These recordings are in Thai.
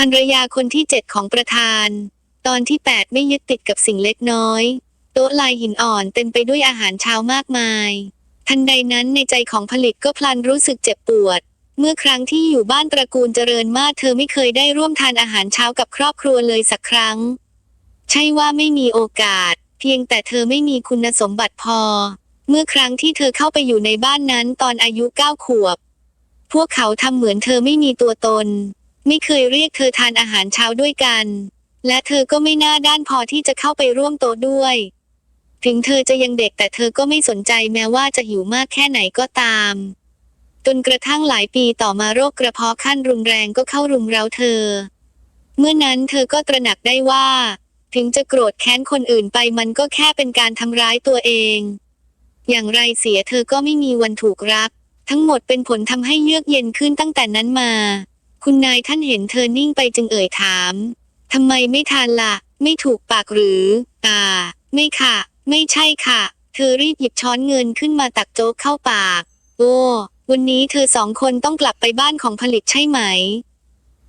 ภรรยาคนที่เจ็ดของประธาน ตอนที่แปดไม่ยึดติดกับสิ่งเล็กน้อย โต๊ะลายหินอ่อนเต็มไปด้วยอาหารเช้ามากมาย ทันใดนั้นในใจของผลิตก็พลันรู้สึกเจ็บปวด เมื่อครั้งที่อยู่บ้านตระกูลเจริญมากเธอไม่เคยได้ร่วมทานอาหารเช้ากับครอบครัวเลยสักครั้ง ใช่ว่าไม่มีโอกาส เพียงแต่เธอไม่มีคุณสมบัติพอ เมื่อครั้งที่เธอเข้าไปอยู่ในบ้านนั้นตอนอายุเก้าขวบ พวกเขาทำเหมือนเธอไม่มีตัวตน ไม่เคยเรียกเธอทานอาหารเช้าด้วยกัน และเธอก็ไม่น่าด้านพอที่จะเข้าไปร่วมโต๊ะด้วย ถึงเธอจะยังเด็กแต่เธอก็ไม่สนใจแม้ว่าจะหิวมากแค่ไหนก็ตาม จนกระทั่งหลายปีต่อมาโรคกระเพาะขั้นรุนแรงก็เข้ารุมเร้าเธอ เมื่อนั้นเธอก็ตระหนักได้ว่า ถึงจะโกรธแค้นคนอื่นไปมันก็แค่เป็นการทำร้ายตัวเอง อย่างไรเสียเธอก็ไม่มีวันถูกรัก ทั้งหมดเป็นผลทำให้เยือกเย็นขึ้นตั้งแต่นั้นมา คุณนายท่านเห็นเธอนิ่งไปจึงเอ่ยถาม ทำไมไม่ทานละ่ะ ไม่ถูกปากหรือ อ่า ไม่ค่ะ ไม่ใช่ค่ะ เธอรีบหยิบช้อนเงินขึ้นมาตักโจ๊กเข้าปาก โอ้วันนี้เธอสองคนต้องกลับไปบ้านของผลิตใช่ไหม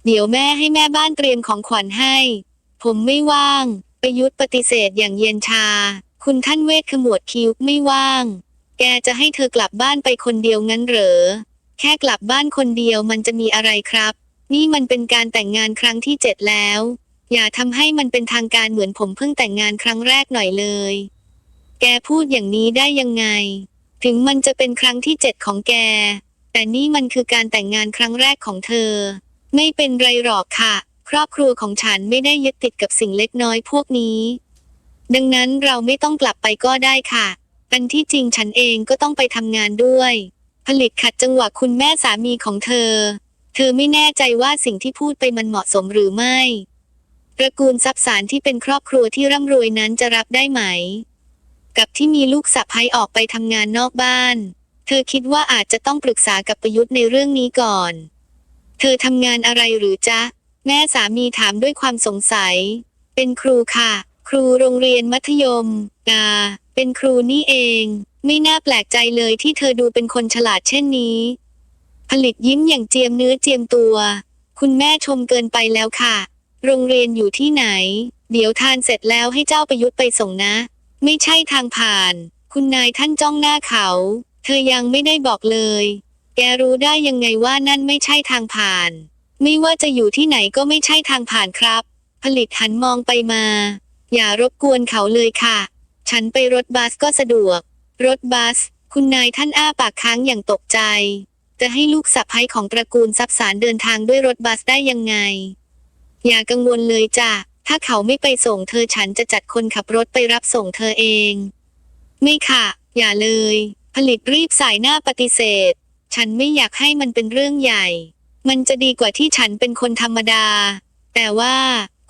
เดี๋ยวแม่ให้แม่บ้านเตรียมของขวัญให้ ผมไม่ว่าง ประยุทธ์ปฏิเสธอย่างเย็นชา คุณท่านเวทขมวดคิ้วไม่ว่าง แกจะให้เธอกลับบ้านไปคนเดียวงั้นเหรอ แค่กลับบ้านคนเดียวมันจะมีอะไรครับ นี่มันเป็นการแต่งงานครั้งที่เจ็ดแล้ว อย่าทำให้มันเป็นทางการเหมือนผมเพิ่งแต่งงานครั้งแรกหน่อยเลย แกพูดอย่างนี้ได้ยังไง ถึงมันจะเป็นครั้งที่เจ็ดของแก แต่นี่มันคือการแต่งงานครั้งแรกของเธอ ไม่เป็นไรหรอกค่ะ ครอบครัวของฉันไม่ได้ยึดติดกับสิ่งเล็กน้อยพวกนี้ ดังนั้นเราไม่ต้องกลับไปก็ได้ค่ะอันที่จริงฉันเองก็ต้องไปทำงานด้วย ผลิตขัดจังหวะคุณแม่สามีของเธอ เธอไม่แน่ใจว่าสิ่งที่พูดไปมันเหมาะสมหรือไม่ตระกูลทรัพย์สารที่เป็นครอบครัวที่ร่ำรวยนั้นจะรับได้ไหม กับที่มีลูกสะใภ้ออกไปทำงานนอกบ้าน เธอคิดว่าอาจจะต้องปรึกษากับประยุทธ์ในเรื่องนี้ก่อน เธอทำงานอะไรหรือจ๊ะ แม่สามีถามด้วยความสงสัย เป็นครูค่ะ ครูโรงเรียนมัธยมอ่าเป็นครูนี่เอง ไม่น่าแปลกใจเลยที่เธอดูเป็นคนฉลาดเช่นนี้ ผลิตยิ้มอย่างเจียมเนื้อเจียมตัว คุณแม่ชมเกินไปแล้วค่ะ โรงเรียนอยู่ที่ไหน เดี๋ยวทานเสร็จแล้วให้เจ้าประยุทธ์ไปส่งนะ ไม่ใช่ทางผ่าน คุณนายท่านจ้องหน้าเขา เธอยังไม่ได้บอกเลย แกรู้ได้ยังไงว่านั่นไม่ใช่ทางผ่าน ไม่ว่าจะอยู่ที่ไหนก็ไม่ใช่ทางผ่านครับ ผลิตหันมองไปมา อย่ารบกวนเขาเลยค่ะ ฉันไปรถบัสก็สะดวก รถบัส คุณนายท่านอ้าปากค้างอย่างตกใจ จะให้ลูกสะใภ้ของตระกูลทรัพย์สารเดินทางด้วยรถบัสได้ยังไง อย่ากังวลเลยจ้ะ ถ้าเขาไม่ไปส่งเธอฉันจะจัดคนขับรถไปรับส่งเธอเอง ไม่ค่ะ อย่าเลย ผลิตรีบสายหน้าปฏิเสธ ฉันไม่อยากให้มันเป็นเรื่องใหญ่ มันจะดีกว่าที่ฉันเป็นคนธรรมดา แต่ว่า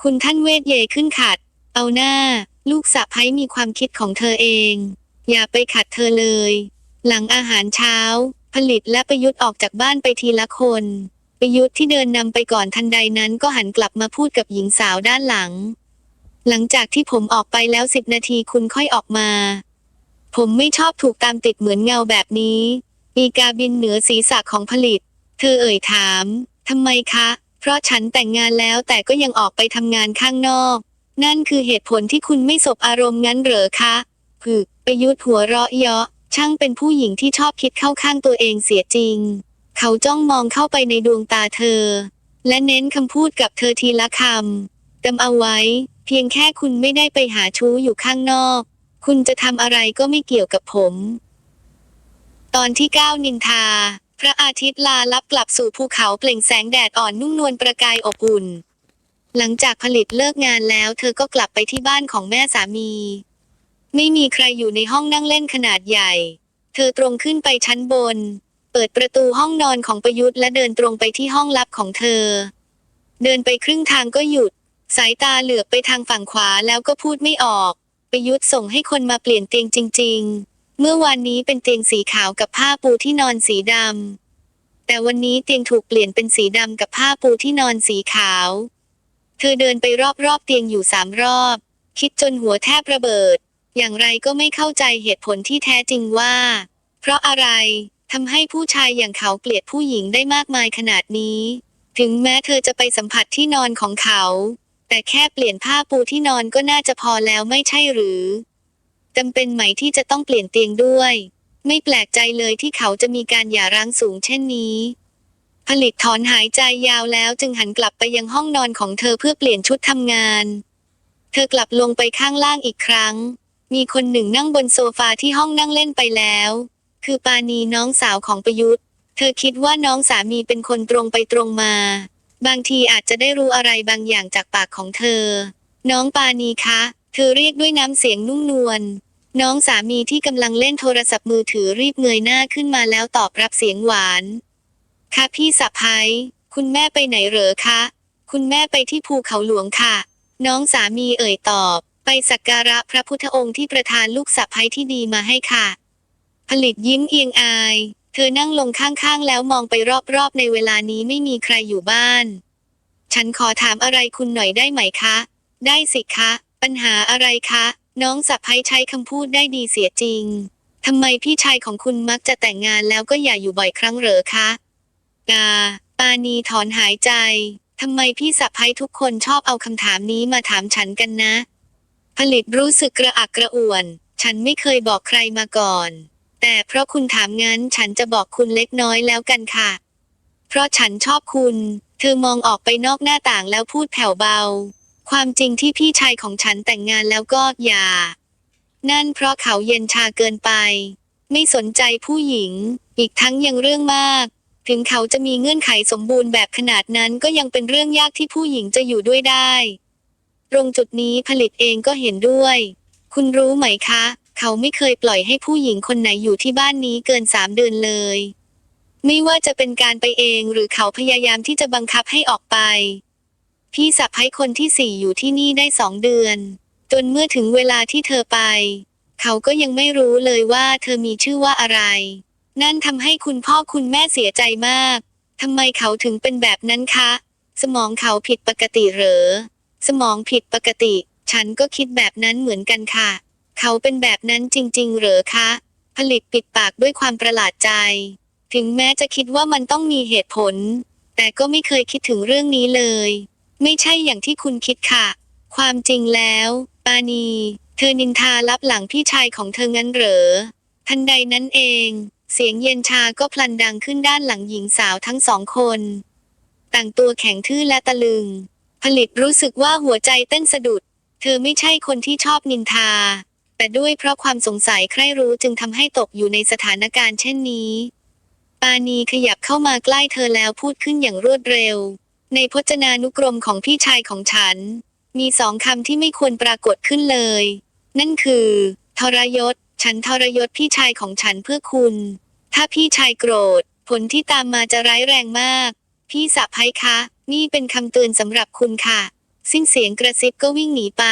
คุณท่านเวทเยขึ้นขัด เอาหน้า ลูกสะพ้ยมีความคิดของเธอเอง อย่าไปขัดเธอเลย หลังอาหารเช้า ผลิตและประยุทธ์ออกจากบ้านไปทีละคน ประยุทธ์ที่เดินนำไปก่อนทันใดนั้นก็หันกลับมาพูดกับหญิงสาวด้านหลัง หลังจากที่ผมออกไปแล้วสิบนาทีคุณค่อยออกมา ผมไม่ชอบถูกตามติดเหมือนเงาแบบนี้ มีกาบินเหนือศีรษะของผลิต เธอเอ่ยถามทำไมคะ เพราะฉันแต่งงานแล้วแต่ก็ยังออกไปทำงานข้างนอก นั่นคือเหตุผลที่คุณไม่สบอารมณ์งั้นเหรอคะผึกประยุทธ์หัวเราะเยาะ ช่างเป็นผู้หญิงที่ชอบคิดเข้าข้างตัวเองเสียจริง เขาจ้องมองเข้าไปในดวงตาเธอ และเน้นคำพูดกับเธอทีละคำจำเอาไว้ เพียงแค่คุณไม่ได้ไปหาชู้อยู่ข้างนอก คุณจะทำอะไรก็ไม่เกี่ยวกับผม ตอนที่เก้านินทา พระอาทิตย์ลาลับกลับสู่ภูเขาเปล่งแสงแดดอ่อนนุ่มนวลประกายอบอุ่น หลังจากผลิตเลิกงานแล้ว เธอก็กลับไปที่บ้านของแม่สามี ไม่มีใครอยู่ในห้องนั่งเล่นขนาดใหญ่ เธอตรงขึ้นไปชั้นบน เปิดประตูห้องนอนของประยุทธ์และเดินตรงไปที่ห้องลับของเธอ เดินไปครึ่งทางก็หยุด สายตาเหลือบไปทางฝั่งขวาแล้วก็พูดไม่ออก ประยุทธ์ส่งให้คนมาเปลี่ยนเตียงจริง ๆ เมื่อวานนี้เป็นเตียงสีขาวกับผ้าปูที่นอนสีดำแต่วันนี้เตียงถูกเปลี่ยนเป็นสีดำกับผ้าปูที่นอนสีขาว เธอเดินไปรอบๆเตียงอยู่สามรอบ คิดจนหัวแทบระเบิด อย่างไรก็ไม่เข้าใจเหตุผลที่แท้จริงว่า เพราะอะไรทำให้ผู้ชายอย่างเขาเกลียดผู้หญิงได้มากมายขนาดนี้ ถึงแม้เธอจะไปสัมผัสที่นอนของเขา แต่แค่เปลี่ยนผ้าปูที่นอนก็น่าจะพอแล้วไม่ใช่หรือจำเป็นไหมที่จะต้องเปลี่ยนเตียงด้วย ไม่แปลกใจเลยที่เขาจะมีการหย่าร้างสูงเช่นนี้ ผลิตถอนหายใจยาวแล้วจึงหันกลับไปยังห้องนอนของเธอเพื่อเปลี่ยนชุดทำงาน เธอกลับลงไปข้างล่างอีกครั้ง มีคนหนึ่งนั่งบนโซฟาที่ห้องนั่งเล่นไปแล้ว คือปานีน้องสาวของประยุทธ์ เธอคิดว่าน้องสามีเป็นคนตรงไปตรงมา บางทีอาจจะได้รู้อะไรบางอย่างจากปากของเธอ น้องปานีคะ เธอเรียกด้วยน้ำเสียงนุ่มนวล น้องสามีที่กำลังเล่นโทรศัพท์มือถือรีบเงยหน้าขึ้นมาแล้วตอบรับเสียงหวาน ค่ะพี่สะพ้ยคุณแม่ไปไหนเหรอคะ คุณแม่ไปที่ภูเขาหลวงค่ะ น้องสามีเอ่ยตอบ ไปสักการะพระพุทธองค์ที่ประทานลูกสะพ้ยที่ดีมาให้ค่ะ ผลิตยิ้มเอียงอาย เธอนั่งลงข้างๆ แล้วมองไปรอบๆ ในเวลานี้ไม่มีใครอยู่บ้าน ฉันขอถามอะไรคุณหน่อยได้ไหมคะ ได้สิคะ ปัญหาอะไรคะ น้องสะพ้ยใช้คำพูดได้ดีเสียจริงทำไมพี่ชายของคุณมักจะแต่งงานแล้วก็อย่าอยู่บ่อยครั้งเหรอคะกาปานีถอนหายใจทำไมพี่สะพ้ยทุกคนชอบเอาคำถามนี้มาถามฉันกันนะ ผลิตรู้สึกกระอักกระอ่วน ฉันไม่เคยบอกใครมาก่อน แต่เพราะคุณถามงั้นฉันจะบอกคุณเล็กน้อยแล้วกันค่ะ เพราะฉันชอบคุณ เธอมองออกไปนอกหน้าต่างแล้วพูดแผ่วเบา ความจริงที่พี่ชายของฉันแต่งงานแล้วก็อย่า นั่นเพราะเขาเย็นชาเกินไป ไม่สนใจผู้หญิง อีกทั้งยังเรื่องมาก ถึงเขาจะมีเงื่อนไขสมบูรณ์แบบขนาดนั้นก็ยังเป็นเรื่องยากที่ผู้หญิงจะอยู่ด้วยได้ ตรงจุดนี้ผลิตเองก็เห็นด้วย คุณรู้ไหมคะ เขาไม่เคยปล่อยให้ผู้หญิงคนไหนอยู่ที่บ้านนี้เกินสามเดือนเลย ไม่ว่าจะเป็นการไปเองหรือเขาพยายามที่จะบังคับให้ออกไป พี่สะพ้คนที่สี่อยู่ที่นี่ได้สองเดือน จนเมื่อถึงเวลาที่เธอไป เขาก็ยังไม่รู้เลยว่าเธอมีชื่อว่าอะไร นั่นทำให้คุณพ่อคุณแม่เสียใจมากทำไมเขาถึงเป็นแบบนั้นคะ สมองเขาผิดปกติเหรอ สมองผิดปกติ ฉันก็คิดแบบนั้นเหมือนกันค่ะ เขาเป็นแบบนั้นจริง ๆ เหรอคะ ผลิตปิดปากด้วยความประหลาดใจ ถึงแม้จะคิดว่ามันต้องมีเหตุผล แต่ก็ไม่เคยคิดถึงเรื่องนี้เลย ไม่ใช่อย่างที่คุณคิดค่ะ ความจริงแล้ว ปานีเธอนินทารับหลังพี่ชายของเธองั้นเหรอ ทันใดนั้นเอง เสียงเย็นชาก็พลันดังขึ้นด้านหลังหญิงสาวทั้งสองคน ต่างตัวแข็งทื่อและตะลึง ผลิตรู้สึกว่าหัวใจเต้นสะดุด เธอไม่ใช่คนที่ชอบนินทา แต่ด้วยเพราะความสงสัยใคร่รู้จึงทำให้ตกอยู่ในสถานการณ์เช่นนี้ ปานีขยับเข้ามาใกล้เธอแล้วพูดขึ้นอย่างรวดเร็ว ในพจนานุกรมของพี่ชายของฉัน มีสองคำที่ไม่ควรปรากฏขึ้นเลย นั่นคือ ทรยศ ฉันทรยศพี่ชายของฉันเพื่อคุณ ถ้าพี่ชายโกรธ ผลที่ตามมาจะร้ายแรงมาก พี่สะพ้ยคะ นี่เป็นคำเตือนสำหรับคุณค่ะ สิ้นเสียงกระซิบก็วิ่งหนีไป